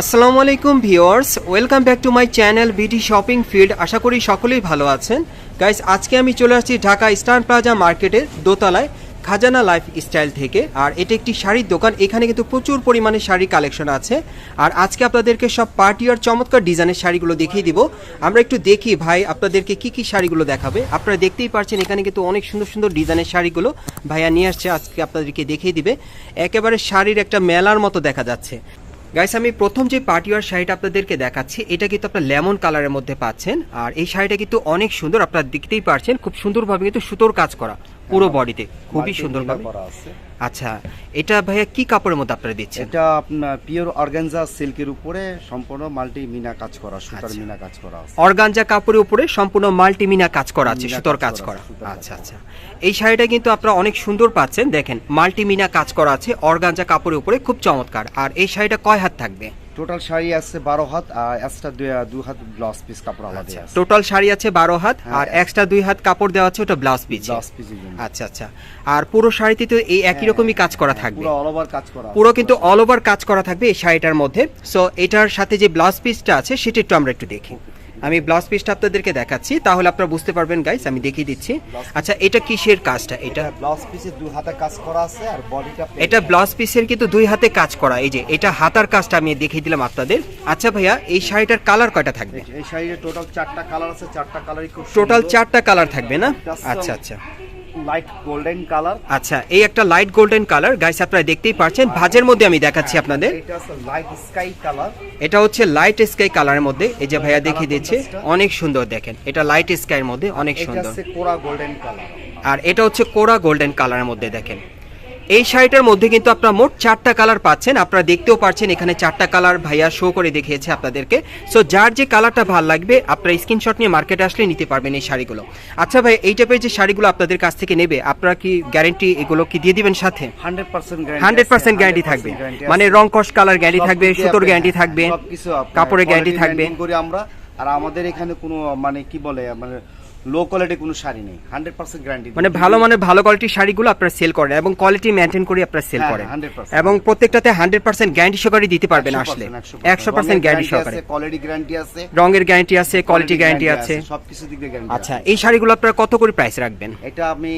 আসসালামু আলাইকুম viewers, welcome back to my channel BT shopping field. আশা করি সকলেই ভালো আছেন। গাইস, আজকে আমি চলে আসছি ঢাকা স্টার প্লাজা মার্কেটের দোতলায় খাজানা লাইফ স্টাইল থেকে। আর এটা একটি শাড়ির দোকান, এখানে কিন্তু প্রচুর পরিমাণে শাড়ি কালেকশন আছে। আর আজকে আপনাদেরকে সব পার্টি আর চমৎকার ডিজাইনের শাড়িগুলো দেখিয়ে দিব। আমরা একটু দেখি ভাই, আপনাদেরকে কি কি শাড়িগুলো দেখাবে? আপনারা দেখতেই পারছেন, এখানে কিন্তু অনেক সুন্দর সুন্দর ডিজাইনের শাড়িগুলো ভাইয়া নিয়ে আসছে, আজকে আপনাদেরকে দেখিয়ে দিবে। একেবারে শাড়ির একটা মেলার মতো দেখা যাচ্ছে। গাইস আমি প্রথম যে পার্টিওয়ার শাড়িটা আপনাদেরকে দেখাচ্ছি, এটা কিন্তু আপনার লেমন কালারের মধ্যে পাচ্ছেন। আর এই শাড়িটা কিন্তু অনেক সুন্দর, আপনারা দেখতেই পারছেন, খুব সুন্দরভাবে কিন্তু সুতোর কাজ করা। পুরো বডিতে খুবই মাল্টি সুন্দরভাবে। আছে। আচ্ছা এটা ভাইয়া কি কাপড়ের মধ্যে আপনারা দিচ্ছেন? এটা আপনার পিওর অর্গানজা সিল্কের উপরে সম্পূর্ণ মাল্টি মিনা কাজ করা সুতার আচ্ছা। মিনা কাজ করা আছে। অর্গানজা কাপড়ের উপরে সম্পূর্ণ মাল্টিমিনা কাজ করা আছে মিনা সুতোর কাজ করা আছে, সুতোর কাজ আচ্ছা করা। আচ্ছা। আচ্ছা এই শাড়িটা কিন্তু আপনারা অনেক সুন্দর পাচ্ছেন। দেখেন মাল্টিমিনা কাজ করা আছে অর্গানজা কাপড়ের উপরে খুব চমৎকার। আর এই শাড়িটা কয় হাত থাকবে? টোটাল শাড়ি আছে বারো হাত আর এক্সট্রা দুই হাত ব্লাউজ পিস কাপড় আলাদা আচ্ছা আছে। টোটাল শাড়ি আছে বারো হাত হ্যাঁ। আর এক্সট্রা দুই হাত কাপড় দেওয়া আছে ওটা ব্লাউজ পিস ব্লাউজ পিস আচ্ছা আচ্ছা আর পুরো শাড়িতে তো এই একই রকমই কাজ করা থাকবে। পুরো অল ওভার কাজ করা পুরো কিন্তু অল ওভার কাজ করা থাকবে এই শাড়িটার মধ্যে। সো এটার সাথে যে ব্লাউজ পিসটা আছে সেটা একটু আমরা একটু দেখি। আমি ব্লাউজ পিসটা আপনাদেরকে দেখাচ্ছি তাহলে আপনারা বুঝতে পারবেন গাইস আমি দেখিয়ে দিচ্ছি। আচ্ছা এটা কিসের কাজটা? এটা ব্লাউজ পিসে দুই হাতে কাজ করা আছে আর বডিটা এটা ব্লাউজ পিসের কিন্তু দুই হাতে কাজ করা। এই যে এটা হাতার কাজটা আমি দেখিয়ে দিলাম আপনাদের। আচ্ছা ভাইয়া এই শাড়িটার কালার কয়টা থাকবে? এই শাড়িতে টোটাল চারটা কালার আছে চারটা কালারই খুব টোটাল চারটা কালার থাকবে না? আচ্ছা আচ্ছা। লাইট গোল্ডেন কালার আচ্ছা এই একটা লাইট গোল্ডেন কালার গাইস আপনারা দেখতেই পারছেন। ভাজের মধ্যে আমি দেখাচ্ছি আপনাদের। এটা লাইট স্কাই কালার এটা হচ্ছে লাইট স্কাই কালারের মধ্যে। এই যে ভাইয়া দেখিয়ে দিচ্ছে অনেক সুন্দর দেখেন। এটা লাইট স্কাইয়ের মধ্যে অনেক এটা সুন্দর। কোরা গোল্ডেন কালার আর এটা হচ্ছে কোরা গোল্ডেন কালারের মধ্যে দেখেন। এই শাড়িটার মধ্যে কিন্তু আপনারা মোট চারটা কালার পাচ্ছেন। আপনারা দেখতেও পারছেন এখানে চারটা কালার ভাইয়া শো করে দেখিয়েছে আপনাদেরকে। সো যার যে কালারটা ভালো লাগবে আপনারা স্ক্রিনশট নিয়ে মার্কেটে আসলে নিতে পারবেন এই শাড়িগুলো। আচ্ছা ভাই এই টাইপের যে শাড়িগুলো আপনাদের কাছ থেকে নেবে আপনারা কি গ্যারেন্টি এগুলো কি দিয়ে দিবেন সাথে? হান্ড্রেড পার্সেন্ট গ্যারান্টি থাকবে। মানে রং কস কালার গ্যারান্টি থাকবে সুতোর গ্যারান্টি থাকবে কাপড়ের গ্যারান্টি থাকবে। আমরা। আর আমাদের এখানে কোনো মানে কি বলে মানে লো কোয়ালিটি কোনো শাড়ি নেই হান্ড্রেড পার্সেন্ট গ্যারান্টি মানে ভালো মানের ভালো কোয়ালিটির শাড়িগুলো আপনারা সেল করেন এবং কোয়ালিটি মেনটেন করে আপনারা সেল হ্যাঁ, করেন। এবং প্রত্যেকটাতে হান্ড্রেড পার্সেন্ট গ্যারান্টি সহকারে দিতে পারবেন আসলে। একশো পার্সেন্ট গ্যারান্টি সহকারে। কোয়ালিটি গ্যারান্টি আছে। রঙের গ্যারান্টি আছে কোয়ালিটি গ্যারান্টি আছে। সবকিছু দিক দিয়ে গ্যারান্টি আচ্ছা এই শাড়িগুলো আপনারা কত করে প্রাইস রাখবেন? এটা আমি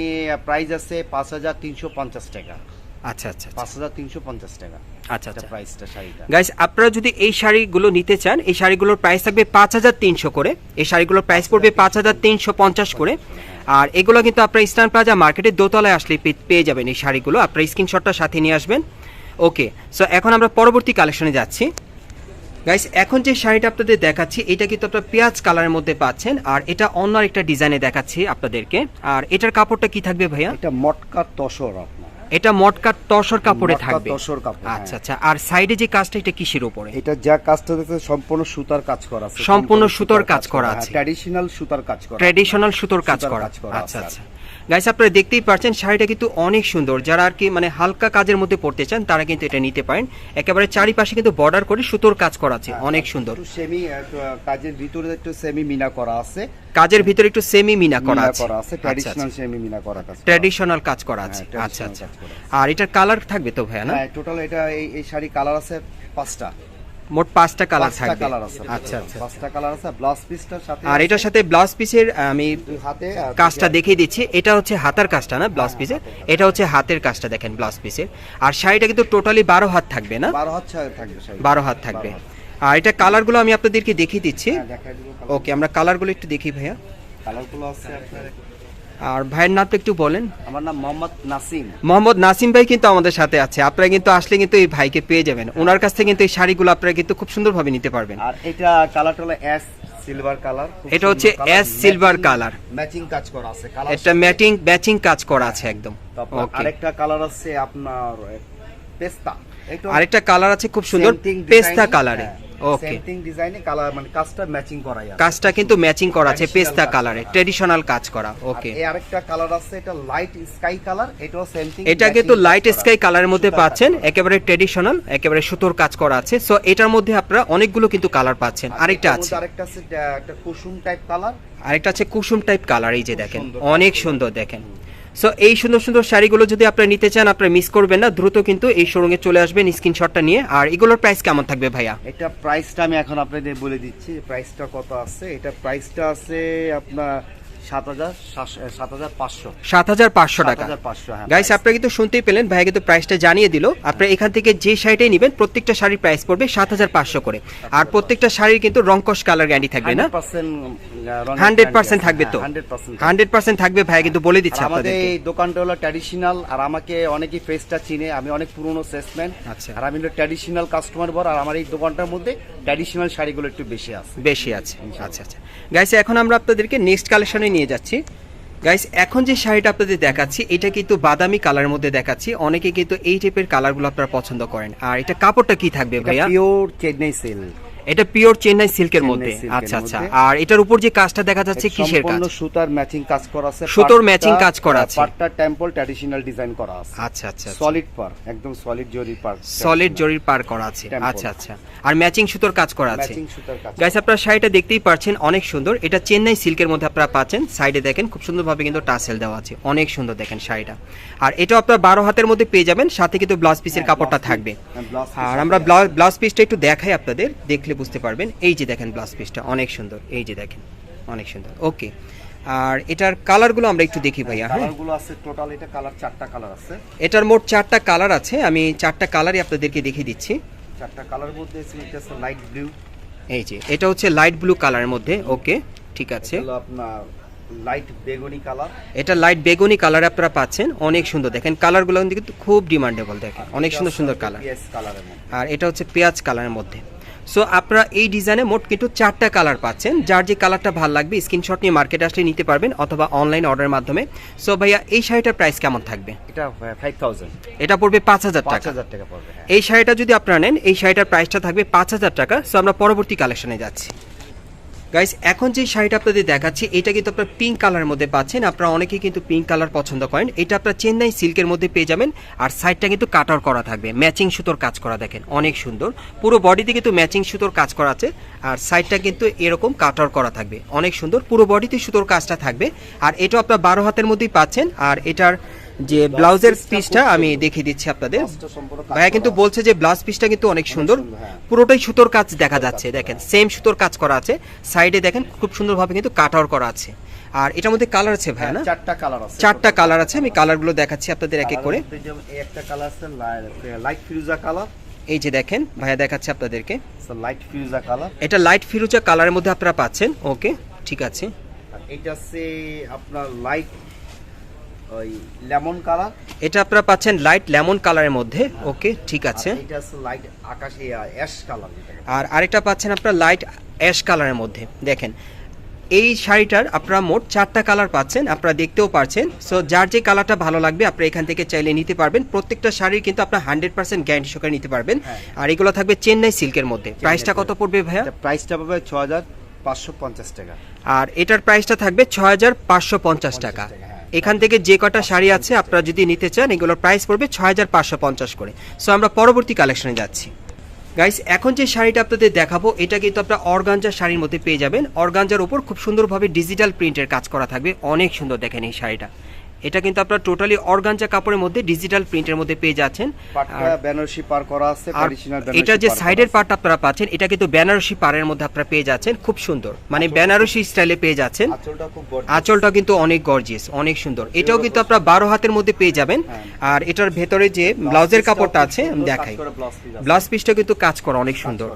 প্রাইস আছে পাঁচ হাজার তিনশো পঞ্চাশ টাকা। আচ্ছা আচ্ছা পাঁচ হাজার তিনশো পঞ্চাশ টাকা। আচ্ছা আচ্ছা। প্রাইসটা শাড়িটা। গাইস আপনারা যদি এই শাড়িগুলো নিতে চান এই শাড়িগুলোর প্রাইস থাকবে পাঁচ হাজার তিনশো করে। এই শাড়িগুলোর প্রাইস পড়বে পাঁচ হাজার তিনশো পঞ্চাশ করে আর এগুলো কিন্তু আপনারা ইস্টার্ন প্লাজা মার্কেটের দোতলায় আসলে পে- পেয়ে যাবেন এই শাড়িগুলো। আপনারা স্ক্রিনশটটা সাথে নিয়ে আসবেন। ওকে সো এখন আমরা পরবর্তী কালেকশনে যাচ্ছি। গাইস এখন যে শাড়িটা আপনাদের দেখাচ্ছি এটা কিন্তু আপনারা পেঁয়াজ কালারের মধ্যে পাচ্ছেন। আর এটা অন্য একটা ডিজাইনে দেখাচ্ছি আপনাদেরকে। আর এটার কাপড়টা কি থাকবে ভাইয়া? এটা মটকা তসর আপনার। এটা মটকার তসর কাপড়ে মটকা থাকবে। তসর কাপড়, হ্যাঁ। আচ্ছা আচ্ছা। আর সাইডে যে কাজটা এটা কিসের উপরে? এটা যা কাজটা দেখতে সম্পূর্ণ সুতার কাজ করা আছে। সম্পূর্ণ সুতার কাজ করা আছে। ট্র্যাডিশনাল সুতার কাজ করা ট্র্যাডিশনাল সুতোর কাজ করা। আচ্ছা আছে। আচ্ছা। গাইস আপনারা দেখতেই পাচ্ছেন শাড়িটা কিন্তু অনেক সুন্দর। যারা আর কি মানে হালকা কাজের মধ্যে পড়তে চান তারা কিন্তু এটা নিতে পারেন। একেবারে চারিপাশে কিন্তু বর্ডার করে সুতোর কাজ করা আছে। অনেক সুন্দর। সেমি কাজের ভিতরে একটু সেমি মিনা করা আছে। কাজের ভিতরে একটু সেমি মিনা করা আছে। করা আছে আচ্ছা ট্র্যাডিশনাল সেমি মিনা করা করা। ট্র্যাডিশনাল কাজ করা আছে। হ্যাঁ, আচ্ছা। আচ্ছা আর এটার কালার থাকবে তো ভাইয়া না? হ্যাঁ টোটাল এটা এই এই শাড়ি কালার আছে পাঁচটা। মোট পাঁচটা কালার থাকবে। আচ্ছা আচ্ছা পাঁচটা কালার আছে ব্লাউজ পিসটার সাথে আর এটার সাথে ব্লাউজ পিসের আমি হাতে কাজটা দেখিয়ে দিচ্ছি। এটা হচ্ছে হাতার কাজটা না ব্লাউজ পিসের এটা হচ্ছে হাতের কাজটা দেখেন ব্লাউজ পিসের আর শাড়িটা কিন্তু টোটালি বারো হাত থাকবে না? বারো হাত থাকবে বারো হাত থাকবে। আর এটা কালারগুলো আমি আপনাদেরকে দেখিয়ে দিচ্ছি। হ্যাঁ ওকে আমরা কালারগুলো একটু দেখি ভাইয়া। কালারগুলো আছে আপনার আর ভাইয়ের নামটা একটু বলেন। আমার নাম মোহাম্মদ নাসিম। মোহাম্মদ নাসিম ভাই কিন্তু আমাদের সাথে আছে। আপনারা কিন্তু আসলে কিন্তু এই ভাইকে পেয়ে যাবেন। ওনার কাছ থেকে কিন্তু এই শাড়িগুলো আপনারা কিন্তু খুব সুন্দরভাবে নিতে পারবেন। আর এটা কালারটা হলো অ্যাশ সিলভার কালার এটা হচ্ছে silver color। ম্যাচিং কাজ করা আছে কালার এটা ম্যাচিং ম্যাচিং কাজ করা আছে একদম। আরেকটা কালার আছে আপনার পেস্তা। আরেকটা কালার আছে খুব সুন্দর পেস্তা কালারে সেন্টিং ডিজাইনে কালার মানে কাজটা ম্যাচিং করাই কাজটা কিন্তু ম্যাচিং করা আছে পেস্তা কাজ কালারে করা। ট্রেডিশনাল কাজ করা ওকে এই আরেকটা কালার আছে এটা লাইট স্কাই কালার এটাও সেন্টিং এটা কিন্তু লাইট স্কাই কালারের মধ্যে পাচ্ছেন একেবারে একেবারে সুতোর কাজ করা আছে। সো এটার মধ্যে আপনারা অনেকগুলো কিন্তু কালার পাচ্ছেন। আরেকটা আছে। আরেকটা আছে একটা কুসুম টাইপ কালার আরেকটা আছে কুসুম টাইপ কালার এই যে দেখেন। অনেক সুন্দর দেখেন। সো এই সুন্দর সুন্দর শাড়িগুলো যদি আপনারা নিতে চান, আপনারা মিস করবেন না, দ্রুত কিন্তু এই শোরুমে চলে আসবেন স্ক্রিনশটটা নিয়ে। আর এগুলোর প্রাইস কেমন থাকবে ভাইয়া? এটা প্রাইসটা আমি এখন আপনাদের বলে দিচ্ছি প্রাইসটা কত আছে? এটা প্রাইসটা আছে আপনার সাত হাজার পাঁচশো। টাকা। হ্যাঁ। গাইস আপনারা কিন্তু শুনতেই পেলেন ভাইয়া কিন্তু প্রাইসটা জানিয়ে দিল। আপনারা এখান থেকে যে শাড়িটাই নেবেন প্রত্যেকটা শাড়ির প্রাইস পড়বে সাত হাজার পাঁচশো করে। আর প্রত্যেকটা শাড়ির কিন্তু রংকশ কালার গ্যারান্টি থাকবে না? হান্ড্রেড পার্সেন্ট থাকবে তো? হান্ড্রেড পার্সেন্ট থাকবে। ভাইয়া কিন্তু বলে দিচ্ছে আমাদের এই দোকানটা হলো ট্র্যাডিশনাল আর আমাকে অনেকেই ফেসটা চিনে আমি অনেক পুরনো সেলসম্যান আচ্ছা। আর আমি হলো ট্র্যাডিশনাল কাস্টমার বর আর আমার এই দোকানটার মধ্যে ট্র্যাডিশনাল শাড়িগুলো একটু বেশি আছে। বেশি আছে। আচ্ছা আচ্ছা। গাইস এখন আমরা আপনাদেরকে নেক্সট কালেকশনে নিয়ে যাচ্ছি। গাইস এখন যে শাড়িটা আপনাদের দেখাচ্ছি এটা কিন্তু বাদামি কালার মধ্যে দেখাচ্ছি। অনেকে কিন্তু এই টাইপের কালারগুলো আপনারা পছন্দ করেন। আর এটা কাপড়টা কি থাকবে ভাইয়া? পিওর চেন্নাই সেল এটা পিওর চেন্নাই সিল্কের মধ্যে। আচ্ছা আচ্ছা। আর এটার উপর যে কাজটা দেখা যাচ্ছে কিসের কাজ? সম্পূর্ণ সুতার ম্যাচিং কাজ করা আছে সুতোর matching কাজ করা আছে। পাটটা টেম্পল ট্র্যাডিশনাল ডিজাইন করা আছে। আচ্ছা আচ্ছা সলিড পার একদম সলিড জরি পার সলিড জরির পার করা আছে। আচ্ছা আচ্ছা। আর ম্যাচিং সুতোর কাজ করা আছে। ম্যাচিং সুতার কাজ গাইস আপনারা শাড়িটা দেখতেই পাচ্ছেন অনেক সুন্দর। এটা চেন্নাই সিল্কের মধ্যে আপনারা পাচ্ছেন। সাইডে দেখেন খুব সুন্দরভাবে কিন্তু টাসেল দেওয়া আছে। অনেক সুন্দর দেখেন শাড়িটা। আর এটা আপনারা বারো হাতের মধ্যে পেয়ে যাবেন সাথে কিন্তু ব্লাউজ পিসের হ্যাঁ, কাপড়টা থাকবে। হ্যাঁ, আর আমরা ব্লাউজ ব্লাউজ পিসটা একটু দেখাই আপনাদের দেখলে বুঝতে পারবেন। এই যে দেখেন ব্লাউজ পিসটা অনেক সুন্দর। এই যে দেখেন অনেক সুন্দর। ওকে আর এটার কালারগুলো আমরা একটু দেখি ভাইয়া হ্যাঁ? কালারগুলো আছে টোটাল এটা কালার চারটা কালার আছে। এটার মোট চারটা কালার আছে আমি চারটা কালারই আপনাদেরকে দেখিয়ে দিচ্ছি। চারটা কালার মধ্যে এটা আছে লাইট ব্লু এই যে এটা হচ্ছে লাইট ব্লু কালারের মধ্যে ওকে ঠিক আছে। হলো আপনার লাইট বেগুনি কালার এটা লাইট বেগুনি কালার আপনারা পাচ্ছেন অনেক সুন্দর। দেখেন কালারগুলো কিন্তু খুব ডিমান্ডেবল দেখেন। অনেক সুন্দর সুন্দর কালার আর এটা হচ্ছে পেঁয়াজ কালারের মধ্যে। সো আপনারা এই ডিজাইনে মোট কিন্তু চারটা কালার পাচ্ছেন। যার যে কালারটা ভালো লাগবে স্ক্রিনশট নিয়ে মার্কেটে আসলে নিতে পারবেন অথবা অনলাইন অর্ডারের মাধ্যমে। সো ভাইয়া এই শাড়িটার প্রাইস কেমন থাকবে? এটা ফাইভ থাউজেন্ড এটা পড়বে পাঁচ হাজার টাকা। পড়বে হ্যাঁ। এই শাড়িটা যদি আপনারা নেন এই শাড়িটার প্রাইসটা থাকবে পাঁচ হাজার টাকা। সো আমরা পরবর্তী কালেকশনে যাচ্ছি। গাইস এখন যে শাড়িটা আপনাদের দেখাচ্ছি, এটা কিন্তু আপনার পিঙ্ক কালারের মধ্যে পাচ্ছেন। আপনারা অনেকেই কিন্তু পিঙ্ক কালার পছন্দ করেন। এটা আপনারা চেন্নাই সিল্কের মধ্যে পেয়ে যাবেন। আর সাইডটা কিন্তু কাটার করা থাকবে। ম্যাচিং সুতোর কাজ করা, দেখেন, অনেক সুন্দর। পুরো বডিতে কিন্তু ম্যাচিং সুতোর কাজ করা আছে। আর সাইডটা কিন্তু এরকম কাটার করা থাকবে। অনেক সুন্দর। পুরো বডিতে সুতোর কাজটা থাকবে। আর এটা আপনার বারো হাতের মধ্যেই পাচ্ছেন। আর এটার যে ব্লাউজের পিসটা আমি দেখিয়ে দিচ্ছি আপনাদের। ভাইয়া কিন্তু বলছে যে ব্লাউজ পিসটা কিন্তু অনেক সুন্দর। পুরোটাই সুতোর কাজ দেখা যাচ্ছে দেখেন সেম সুতোর কাজ করা আছে। সাইডে দেখেন খুব সুন্দরভাবে কিন্তু কাটার করা আছে। আর এটার মধ্যে কালার আছে ভাইয়া না? হ্যাঁ, চারটা কালার আছে। চারটা কালার আছে আমি কালারগুলো দেখাচ্ছি আপনাদের এক এক করে। এই একটা কালার আছে লাইট ফিরোজা কালার এই যে দেখেন ভাইয়া দেখাচ্ছে আপনাদেরকে। লাইট ফিরোজা কালার এটা লাইট ফিরুজা কালারের মধ্যে আপনারা পাচ্ছেন। ওকে ঠিক আছে। আর এটা আছে আপনার লাইট ওই লেমন কালার। এটা আপনারা পাচ্ছেন লাইট লেমন কালারের মধ্যে। ওকে ঠিক আছে। এটা লাইট আকাশ অ্যাশ কালার আর আরেকটা পাচ্ছেন আপনারা লাইট অ্যাশ কালারের মধ্যে। দেখেন এই শাড়িটার আপনারা মোট চারটা কালার পাচ্ছেন আপনারা দেখতেও পারছেন। সো যার যে কালারটা ভালো লাগবে আপনারা এখান থেকে চাইলে নিতে পারবেন। প্রত্যেকটা শাড়ির কিন্তু আপনার হান্ড্রেড পার্সেন্ট গ্যারান্টি সহকারে নিতে পারবেন। হ্যাঁ। আর এগুলো থাকবে চেন্নাই সিল্কের মধ্যে। প্রাইসটা কত পড়বে ভাইয়া? প্রাইসটা পাবে ছ হাজার পাঁচশো পঞ্চাশ টাকা। আর এটার প্রাইসটা থাকবে ছ হাজার পাঁচশো পঞ্চাশ টাকা। এখান থেকে যে কটা শাড়ি আছে আপনারা যদি নিতে চান, এগুলোর প্রাইস পড়বে ছয় হাজার পাঁচশো পঞ্চাশ করে। সো আমরা পরবর্তী কালেকশনে যাচ্ছি। গাইস এখন যে শাড়িটা আপনাদের দেখাবো, এটা কিন্তু আপনার অর্গাঞ্জা শাড়ির মধ্যে পেয়ে যাবেন। অর্গাঞ্জার উপর খুব সুন্দরভাবে ডিজিটাল প্রিন্টের কাজ করা থাকবে। অনেক সুন্দর দেখেন এই শাড়িটা। এটা কিন্তু আপনারা টোটালি অর্গানজা কাপড়ের মধ্যে ডিজিটাল প্রিন্টের মধ্যে পেয়ে যাচ্ছেন। বেনারসি পার করা আছে এটা যে সাইডের পার্ট আপনারা পাচ্ছেন এটা কিন্তু বেনারসি পাড়ের মধ্যে আপনারা পেয়ে যাচ্ছেন খুব সুন্দর। মানে বেনারসি স্টাইলে পেয়ে যাচ্ছেন। আঁচলটা খুব বড় আঁচলটা কিন্তু অনেক গর্জিয়াস অনেক সুন্দর। এটাও কিন্তু আপনারা বারো হাতের মধ্যে পেয়ে যাবেন। হ্যাঁ। আর এটার ভেতরে যে ব্লাউজের কাপড়টা আছে আমি দেখাই। ব্লাউজ পিস পিসটা কিন্তু কাজ করা অনেক সুন্দর।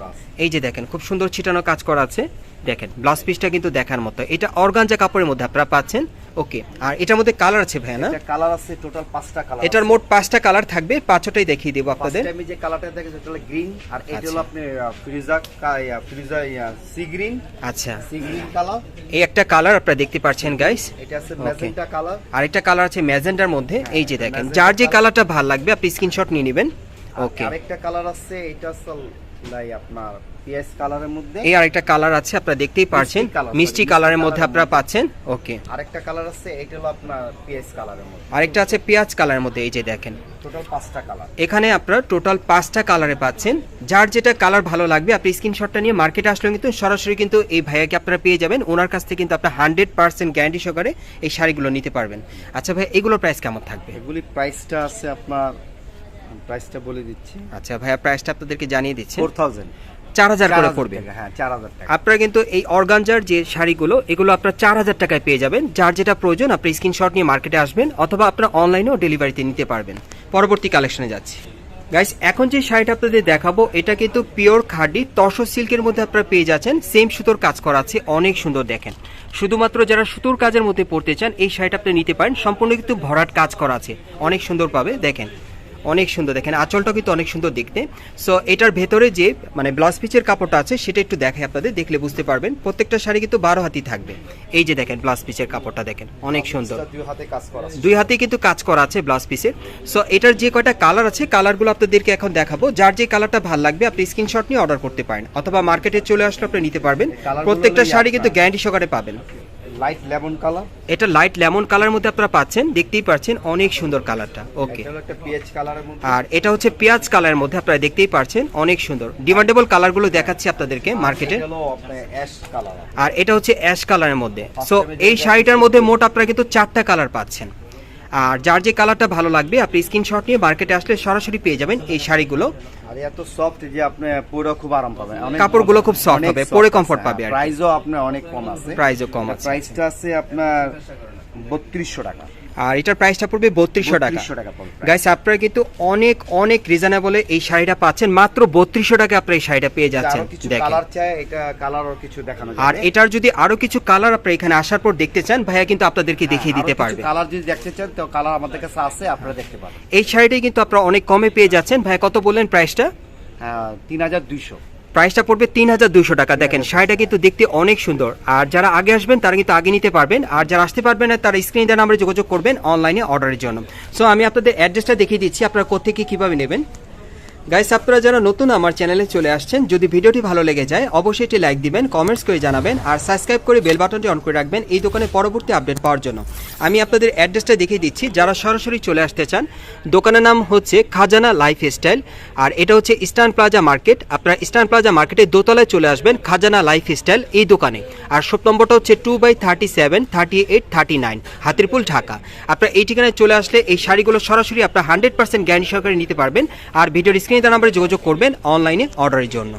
এই যে দেখেন খুব সুন্দর ছিটানো কাজ করা আছে। দেখেন ব্লাউজ পিসটা কিন্তু দেখার মতো। এটা অর্গানজা কাপড়ের মধ্যে আপনারা পাচ্ছেন। ওকে আর এটার মধ্যে কালার আছে ভাই না? কালার আছে টোটাল পাঁচটা কালার এটার মোট পাঁচটা কালার থাকবে পাঁচটাই দেখিয়ে দেবো আপনাদের। আমি যে কালারটা দেখেছি সেটা হলো গ্রিন আর এটা। হলো আপনি ফ্রিজা ফ্রিজা সি গ্রিন আচ্ছা। সি গ্রিন কালার এই একটা কালার আপনারা দেখতে পাচ্ছেন গাইস এটা আছে ম্যাজেন্টা কালার আরেকটা কালার আছে ম্যাজেন্ডার মধ্যে। হ্যাঁ, এই যে দেখেন যার যে কালারটা ভালো লাগবে আপনি স্ক্রিনশট নিয়ে নেবেন। ওকে আরেকটা কালার আছে এটা আছে লাই আপনার পিএস কালারের মধ্যে। এই আরেকটা কালার আছে আপনারা দেখতেই পারছেন। মিষ্টি কালারের মধ্যে আপনারা পাচ্ছেন? ওকে আরেকটা কালার আছে এটা হলো আপনার পিএস কালারের মধ্যে। আরেকটা আছে পেঁয়াজ কালারের মধ্যে এই যে দেখেন। টোটাল পাঁচটা কালার এখানে আপনারা টোটাল পাঁচটা কালারে পাচ্ছেন। যার যেটা কালার ভালো লাগবে আপনি স্ক্রিনশটটা নিয়ে মার্কেটে আসলে কিন্তু সরাসরি কিন্তু এই ভাইয়াকে আপনারা পেয়ে যাবেন। ওনার কাছ থেকে কিন্তু আপনার হান্ড্রেড পার্সেন্ট গ্যারান্টি সহকারে এই শাড়িগুলো নিতে পারবেন। আচ্ছা ভাই এগুলোর প্রাইস কেমন থাকবে? এগুলি প্রাইসটা আছে আপনার প্রাইসটা বলে দিচ্ছি। আচ্ছা ভাইয়া প্রাইসটা আপনাদেরকে জানিয়ে দিচ্ছি। ফোর থাউজেন্ড চার হাজার করে পড়বে। হ্যাঁ আপনারা কিন্তু এই অর্গানজার যে শাড়িগুলো এগুলো আপনার চার হাজার টাকায় পেয়ে যাবেন। যার যেটা প্রয়োজন আপনি স্ক্রিনশট নিয়ে মার্কেটে আসবেন অথবা আপনারা অনলাইনেও ডেলিভারিতে নিতে পারবেন। পরবর্তী কালেকশনে যাচ্ছি। গাইস এখন যে শাড়িটা আপনাদের দেখাবো এটা কিন্তু পিওর খাডি তসর সিল্কের মধ্যে আপনারা পেয়ে যাচ্ছেন। সেম সুতোর কাজ করা আছে অনেক সুন্দর দেখেন। শুধুমাত্র যারা সুতোর কাজের মধ্যে পড়তে চান এই শাড়িটা আপনি নিতে পারেন। সম্পূর্ণ কিন্তু ভরাট কাজ করা আছে। অনেক সুন্দর পাবে দেখেন। অনেক সুন্দর দেখেন আঁচলটা কিন্তু অনেক সুন্দর দেখতে। সো এটার ভেতরে যে মানে ব্লাউজ পিচের কাপড়টা আছে সেটা একটু দেখাই আপনাদের দেখলে বুঝতে পারবেন। প্রত্যেকটা শাড়ি কিন্তু বারো হাতি থাকবে। এই যে দেখেন ব্লাউজ পিচের কাপড়টা দেখেন অনেক সুন্দর। দুই হাতে কাজ করা আছে। দুই হাতে কিন্তু কাজ করা আছে ব্লাউজ পিসের সো এটার যে কয়টা কালার আছে কালারগুলো আপনাদেরকে এখন দেখাবো। যার যে কালারটা ভালো লাগবে আপনি স্ক্রিনশট নিয়ে অর্ডার করতে পারেন। অথবা মার্কেটে চলে আসলে আপনি নিতে পারবেন। প্রত্যেকটা শাড়ি কিন্তু গ্যারান্টি সহকারে পাবেন। লাইট লেমন কালার এটা লাইট লেমন কালার মধ্যে আপনারা পাচ্ছেন দেখতেই পাচ্ছেন অনেক সুন্দর কালারটা ওকে একটা পিএইচ কালারের মধ্যে? আর এটা হচ্ছে পেঁয়াজ কালারের মধ্যে আপনারা দেখতেই পাচ্ছেন অনেক সুন্দর। ডিমান্ডেবল কালারগুলো দেখাচ্ছি আপনাদেরকে মার্কেটে কালার আর এটা হচ্ছে অ্যাশ কালারের মধ্যে। সো এই শাড়িটার মধ্যে মোট আপনারা কিন্তু চারটা কালার পাচ্ছেন। আর যার যে কালারটা ভালো লাগবে আপনি স্ক্রিনশট নিয়ে মার্কেটে আসলে সরাসরি পেয়ে যাবেন এই শাড়িগুলো। আর এত সফট যে আপনি পুরো খুব আরাম পাবেন। কাপড়গুলো খুব সফট হবে, পরে কমফর্ট পাবে আর কি। প্রাইসও আপনার অনেক কম আছে। প্রাইসও কম আছে। প্রাইসটা আছে আপনার বত্রিশশো টাকা। আর এটার প্রাইসটা পড়বে বত্রিশশো টাকা। 3200 টাকা পড়বে গাইস আপনারা কিন্তু অনেক অনেক রিজনেবলে এই শাড়িটা পাচ্ছেন। মাত্র বত্রিশশো টাকা আপনারা এই শাড়িটা পেয়ে যাচ্ছেন। আরও এটার যদি আরও কিছু কালার আপনারা এখানে আসার পর দেখতে চান ভাইয়া কিন্তু আপনাদেরকে দেখিয়ে দিতে পারবে। কালার যদি দেখতে চান তো কালার আমাদের কাছে আছে আপনারা দেখতে পারেন এই শাড়িটাই কিন্তু আপনারা অনেক কমে পেয়ে যাচ্ছেন। ভাইয়া কত বললেন প্রাইসটা হ্যাঁ তিন হাজার দুইশো। প্রাইসটা পড়বে তিন হাজার দুশো টাকা। দেখেন, শাড়িটা কিন্তু দেখতে অনেক সুন্দর। আর যারা আগে আসবেন, তারা কিন্তু আগে নিতে পারবেন। আর যারা আসতে পারবেন না, তারা স্ক্রিনে দেওয়া নাম্বারে যোগাযোগ করবেন অনলাইনে অর্ডারের জন্য। সো আমি আপনাদের অ্যাড্রেসটা দেখিয়ে দিচ্ছি, আপনারা কোথেকে কীভাবে নেবেন। গাইস আপনারা যারা নতুন আমার চ্যানেলে চলে আসছেন, যদি ভিডিওটি ভালো লেগে যায়, অবশ্যই এটি লাইক দিবেন কমেন্টস করে জানাবেন, আর সাবস্ক্রাইব করে বেল বাটনটি অন করে রাখবেন এই দোকানে পরবর্তী আপডেট পাওয়ার জন্য। আমি আপনাদের অ্যাড্রেসটা দেখিয়ে দিচ্ছি, যারা সরাসরি চলে আসতে চান, দোকানের নাম হচ্ছে খাজানা লাইফ স্টাইল আর এটা হচ্ছে ইস্টার্ন প্লাজা মার্কেট আপনারা ইস্টার্ন প্লাজা মার্কেটে দোতলায় চলে আসবেন, খাজানা লাইফ স্টাইল এই দোকানে। আর শপ নম্বরটা হচ্ছে two by thirty seven thirty eight thirty nine Hatirpool, Dhaka. আপনারা এই ঠিকানায় চলে আসলে এই শাড়িগুলো সরাসরি আপনার হান্ড্রেড পার্সেন্ট গ্যারান্টি সহকারে নিতে পারবেন, আর ভিডিওর স্ক্রিনে তার নাম্বারে যোগাযোগ করবেন অনলাইনে অর্ডারের জন্য।